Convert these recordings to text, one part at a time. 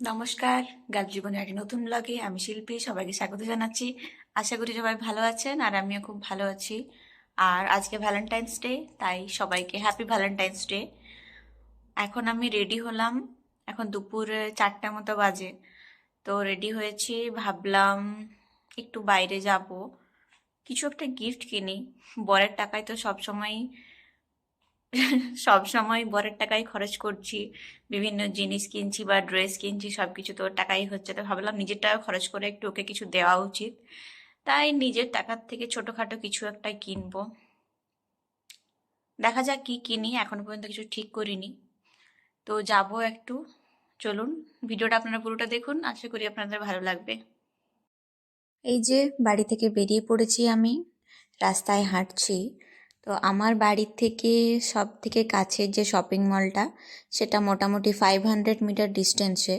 নমস্কার গাছ জীবনের একটি নতুন ব্লগে আমি শিল্পী, সবাইকে স্বাগত জানাচ্ছি। আশা করি সবাই ভালো আছেন আর আমিও খুব ভালো আছি। আর আজকে ভ্যালেন্টাইন্স ডে তাই সবাইকে হ্যাপি ভ্যালেন্টাইন্স ডে এখন আমি রেডি হলাম, এখন দুপুর চারটা মতো বাজে। তো রেডি হয়েছি, ভাবলাম একটু বাইরে যাব। কিছু একটা গিফট কিনি, বরের টাকায় তো সবসময় সব সময় বরের টাকাই খরচ করছি, বিভিন্ন জিনিস কিনছি বা ড্রেস কিনছি সব কিছু তো টাকাই হচ্ছে। তো ভাবলাম নিজের টাকা খরচ করে একটু ওকে কিছু দেওয়া উচিত। তাই নিজের টাকার থেকে ছোটোখাটো কিছু একটা কিনবো। দেখা যাক কি কিনি, এখনও পর্যন্ত কিছু ঠিক করিনি। তো যাব একটু। চলুন, ভিডিওটা আপনারা পুরোটা দেখুন, আশা করি আপনাদের ভালো লাগবে। এই যে বাড়ি থেকে বেরিয়ে পড়েছি আমি, রাস্তায় হাঁটছি। তো আমার বাড়ির থেকে সব থেকে কাছের যে শপিং মলটা সেটা মোটামুটি ফাইভ হান্ড্রেড মিটার ডিস্টেন্সে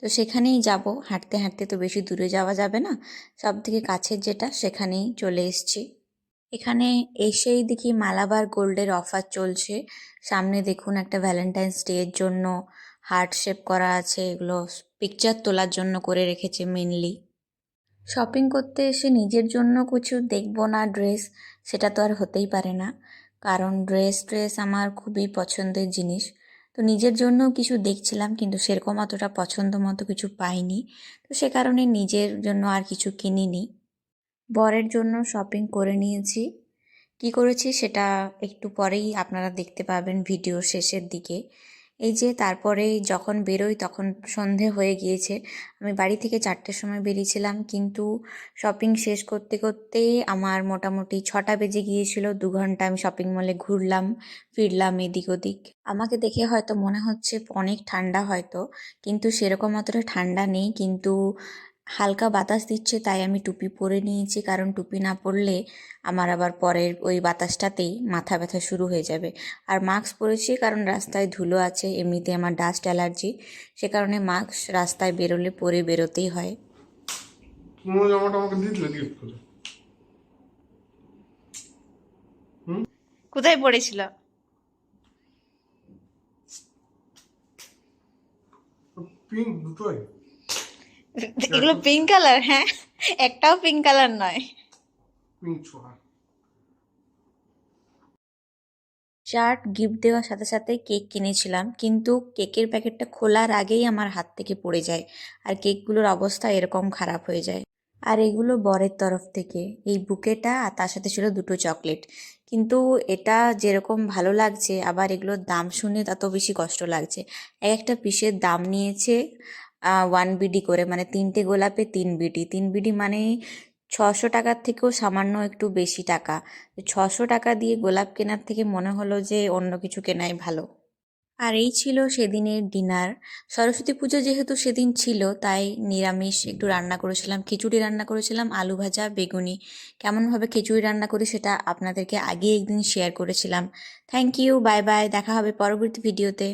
তো সেখানেই যাব। হাঁটতে হাঁটতে তো বেশি দূরে যাওয়া যাবে না। সব থেকে কাছের যেটা, সেখানেই চলে এসেছি। এখানে এসেই দেখি মালাবার গোল্ডের অফার চলছে। সামনে দেখুন একটা ভ্যালেন্টাইন্স ডে এর জন্য হার্ট শেপ করা আছে। এগুলো পিকচার তোলার জন্য করে রেখেছে মেনলি শপিং করতে এসে নিজের জন্য কিছু দেখব না ড্রেস সেটা তো আর হতেই পারে না। কারণ ড্রেস ট্রেস আমার খুবই পছন্দের জিনিস। তো নিজের জন্য কিছু দেখছিলাম, কিন্তু সেরকম অতটা পছন্দ মতো কিছু পাইনি। তো সে কারণে নিজের জন্য আর কিছু কিনিনি। বরের জন্য শপিং করে নিয়েছি। কি করেছি সেটা একটু পরেই আপনারা দেখতে পাবেন ভিডিও শেষের দিকে। এই যে তারপরে যখন বেরোই তখন সন্ধে হয়ে গিয়েছে। আমি বাড়ি থেকে চারটের সময় বেরিয়েছিলাম কিন্তু শপিং শেষ করতে করতে আমার মোটামুটি ছটা বেজে গিয়েছিল, দু ঘণ্টা আমি শপিং মলে ঘুরলাম, ফিরলাম এদিক ওদিক। আমাকে দেখে হয়তো মনে হচ্ছে অনেক ঠান্ডা হয়তো, কিন্তু সেরকম অতটা ঠান্ডা নেই, কিন্তু হালকা বাতাস দিচ্ছে তাই আমি টুপি পরে নিয়েছি। কারণ টুপি না পরলে আমার আবার পরের ওই বাতাসটাতেই মাথা ব্যথা শুরু হয়ে যাবে। আর মাস্ক পরেছি কারণ রাস্তায় ধুলো আছে এমনিতে আমার ডাস্ট অ্যালার্জি। সে কারণে মাস্ক রাস্তায় বেরোলে পরে বেরোতেই হয়। জামাটা আমাকে গিফট করে। কোথায় পড়েছিল? পিঙ্ক দুটোই। এগুলো পিঙ্ক কালার হ্যাঁ। একটাও পিঙ্ক কালার নয়। পিঙ্ক ছোঁয়া। চার্ট গিফট দেওয়ার সাথে সাথে কেক কিনেছিলাম কিন্তু কেকের প্যাকেটটা খোলার আগেই আমার হাত থেকে পড়ে যায় আর কেকগুলোর অবস্থা এরকম খারাপ হয়ে যায়। আর এগুলো বরের তরফ থেকে। এই বুকেটা আর তার সাথে ছিল দুটো চকলেট। কিন্তু এটা যেরকম ভালো লাগছে আবার এগুলোর দাম শুনে তত বেশি কষ্ট লাগছে। এক একটা পিসের দাম নিয়েছে ওয়ান বিডি করে মানে তিনটে গোলাপে তিন বিডি তিন বিডি মানে ছশো টাকার থেকেও সামান্য একটু বেশি টাকা। ছশো টাকা দিয়ে গোলাপ কেনার থেকে মনে হলো যে অন্য কিছু কেনাই ভালো। আর এই ছিল সেদিনের ডিনার। সরস্বতী পুজো যেহেতু সেদিন ছিল, তাই নিরামিষ একটু রান্না করেছিলাম। খিচুড়ি রান্না করেছিলাম, আলু ভাজা, বেগুনি। কেমনভাবে খিচুড়ি রান্না করি সেটা আপনাদেরকে আগে একদিন শেয়ার করেছিলাম। থ্যাংক ইউ বাই বাই দেখা হবে পরবর্তী ভিডিওতে